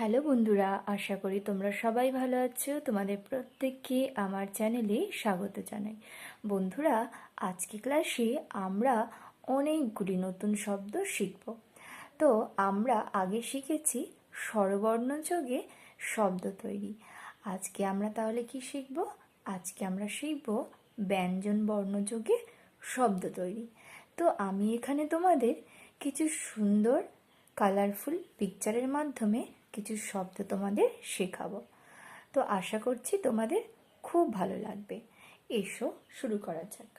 Hello বন্ধুরা, আশা করি তোমরা সবাই ভালো আছো। তোমাদের প্রত্যেককে আমার চ্যানেলে স্বাগত জানাই। বন্ধুরা, আজকে ক্লাসে আমরা অনেকগুলি নতুন শব্দ শিখব। তো আমরা আগে শিখেছি স্বরবর্ণ যোগে শব্দ তৈরি। আজকে আমরা তাহলে কি শিখব? আজকে আমরা শিখব ব্যঞ্জন বর্ণযোগে শব্দ তৈরি। তো আমি এখানে তোমাদের কিছু সুন্দর কালারফুল পিকচারের মাধ্যমে কিছু শব্দ তোমাদের শেখাবো। তো আশা করছি তোমাদের খুব ভালো লাগবে। এসো, শুরু করা যাক।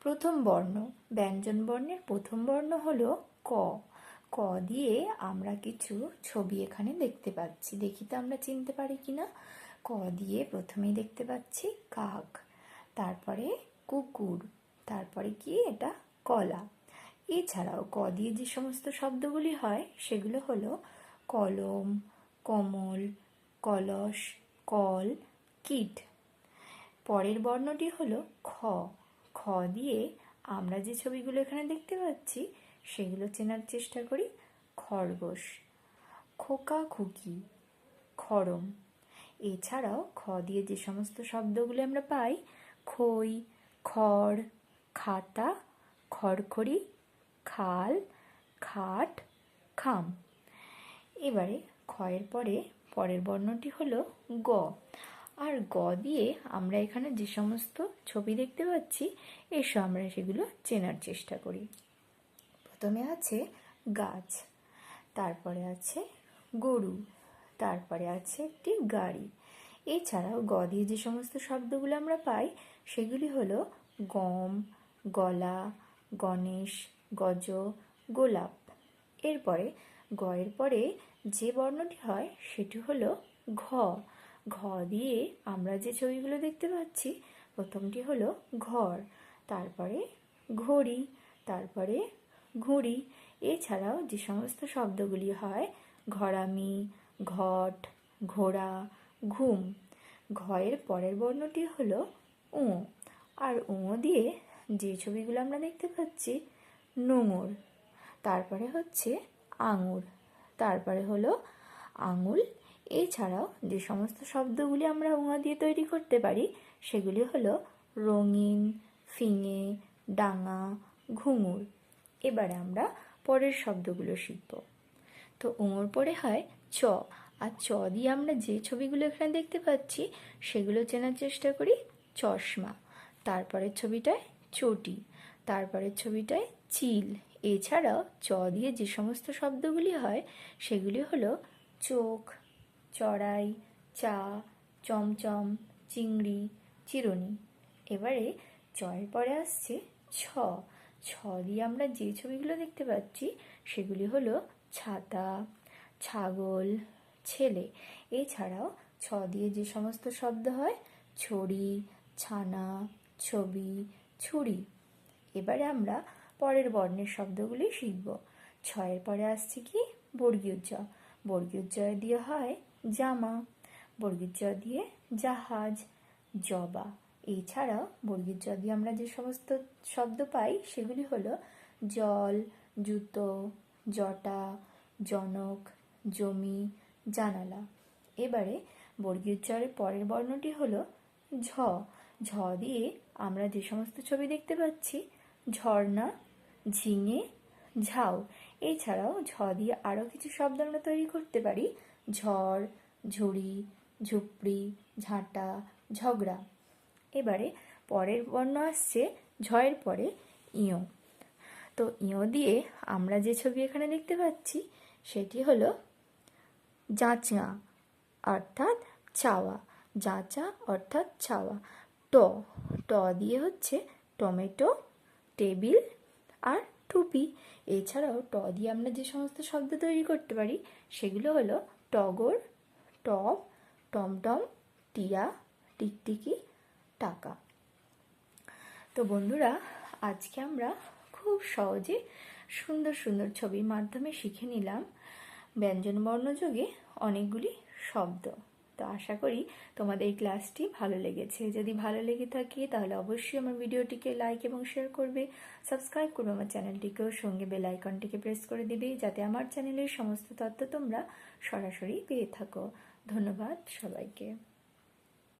প্রথম বর্ণ, ব্যঞ্জন বর্ণের প্রথম বর্ণ হলো ক। ক দিয়ে আমরা কিছু ছবি এখানে দেখতে পাচ্ছি। দেখি তো আমরা চিনতে পারি কি না? ক দিয়ে প্রথমেই দেখতে পাচ্ছি কাক, তারপরে কুকুর, তারপরে কি? এটা কলা। এছাড়াও ক দিয়ে যে সমস্ত শব্দগুলি হয়, সেগুলো হলো কলম, কমল, কলস, কল, কিট। পরের বর্ণটি হলো খ। খ দিয়ে আমরা যে ছবিগুলো এখানে দেখতে পাচ্ছি, সেগুলো চেনার চেষ্টা করি খরগোশ। খোকা খুকি খড়ম এছাড়াও খ দিয়ে যে সমস্ত শব্দগুলো আমরা পাই, খই, খড়, খাতা, খড়খড়ি, খাল, খাট, খাম। এবারে ক্ষয়ের পরে পরের বর্ণটি হলো গ। আর গ দিয়ে আমরা এখানে যে সমস্ত ছবি দেখতে পাচ্ছি, এসো আমরা সেগুলো চেনার চেষ্টা করি। প্রথমে আছে গাছ, তারপরে আছে গরু, তারপরে আছে একটি গাড়ি। এছাড়াও গ দিয়ে যে সমস্ত শব্দগুলো আমরা পাই, সেগুলি হলো গম, গলা, গণেশ, গজ, গোলাপ। এরপরে গয়ের পরে যে বর্ণটি হয় সেটি হলো ঘ। ঘ দিয়ে আমরা যে ছবিগুলো দেখতে পাচ্ছি, প্রথমটি হলো ঘর, তারপরে ঘড়ি, তারপরে ঘুড়ি। এছাড়াও যে সমস্ত শব্দগুলি হয়, ঘরামি, ঘট, ঘোড়া, ঘুম। ঘয়ের পরের বর্ণটি হলো উ। আর উ দিয়ে যে ছবিগুলো আমরা দেখতে পাচ্ছি, নোঙর। তারপরে হচ্ছে আঙুর। তারপরে হলো আঙুল। এছাড়াও যে সমস্ত শব্দগুলি আমরা উঙা দিয়ে তৈরি করতে পারি, সেগুলি হলো রঙিন, ফিঙে, ডাঙা, ঘুঙুর। এবারে আমরা পরের শব্দগুলো শিখব। তো উঙোর পরে হয় চ। আর চ দিয়ে আমরা যে ছবিগুলো এখানে দেখতে পাচ্ছি, সেগুলো চেনার চেষ্টা করি চশমা। তারপরের ছবিটায় চটি। তারপরের ছবিটায় চিল এছাড়াও চ দিয়ে যে সমস্ত শব্দগুলি হয়, সেগুলি হলো চোখ, চড়াই, চা, চমচম, চিংড়ি, চিরুনি। এবারে চয়ের পরে আসছে ছ। ছ দিয়ে আমরা যে ছবিগুলো দেখতে পাচ্ছি, সেগুলি হলো ছাতা, ছাগল, ছেলে। এছাড়াও ছ দিয়ে যে সমস্ত শব্দ হয়, ছড়ি, ছানা, ছবি, ছুরি। এবারে আমরা পরের বর্ণের শব্দগুলি শিখব। ছয়ের পরে আসছে কি? বর্গীয় বর্গীয় জ দিয়ে হয় জামা। বর্গীর জ দিয়ে জাহাজ, জবা। এছাড়াও বর্গীর জ দিয়ে আমরা যে সমস্ত শব্দ পাই, সেগুলি হলো জল, জুতো, জটা, জনক, জমি, জানালা। এবারে বর্গীয় জয়ের পরের বর্ণটি হলো ঝ। ঝ দিয়ে আমরা যে সমস্ত ছবি দেখতে পাচ্ছি, ঝর্ণা ঝিঙে, ঝাউ। এছাড়াও ঝ দিয়ে আরও কিছু শব্দ আমরা তৈরি করতে পারি। ঝড়, ঝুড়ি, ঝুপড়ি, ঝাঁটা, ঝগড়া। এবারে পরের বর্ণ আসছে ঝয়ের পরে ইয়ো। তো ইয়ো দিয়ে আমরা যে ছবি এখানে দেখতে পাচ্ছি, সেটি হলো যাচা, অর্থাৎ চাওয়া। যাচা অর্থাৎ চাওয়া। ট ট দিয়ে হচ্ছে টমেটো, টেবিল আর টুপি। এছাড়াও ট দিয়ে আমরা যে সমস্ত শব্দ তৈরি করতে পারি, সেগুলো হলো টগর টপ টমটম, টিয়া, টিকটিকি, টাকা। তো বন্ধুরা, আজকে আমরা খুব সহজে সুন্দর সুন্দর ছবির মাধ্যমে শিখে নিলাম ব্যঞ্জন বর্ণযোগে অনেকগুলি শব্দ। তো আশা করি তোমাদের এই ক্লাসটি ভালো লেগেছে। যদি ভালো লেগে থাকে, তাহলে অবশ্যই আমার ভিডিওটিকে লাইক এবং শেয়ার করবে। সাবস্ক্রাইব করবে আমার চ্যানেলটিকেও সঙ্গে বেল আইকনটিকে প্রেস করে দিবে, যাতে আমার চ্যানেলের সমস্ত তথ্য তোমরা সরাসরি পেয়ে থাকো। ধন্যবাদ সবাইকে।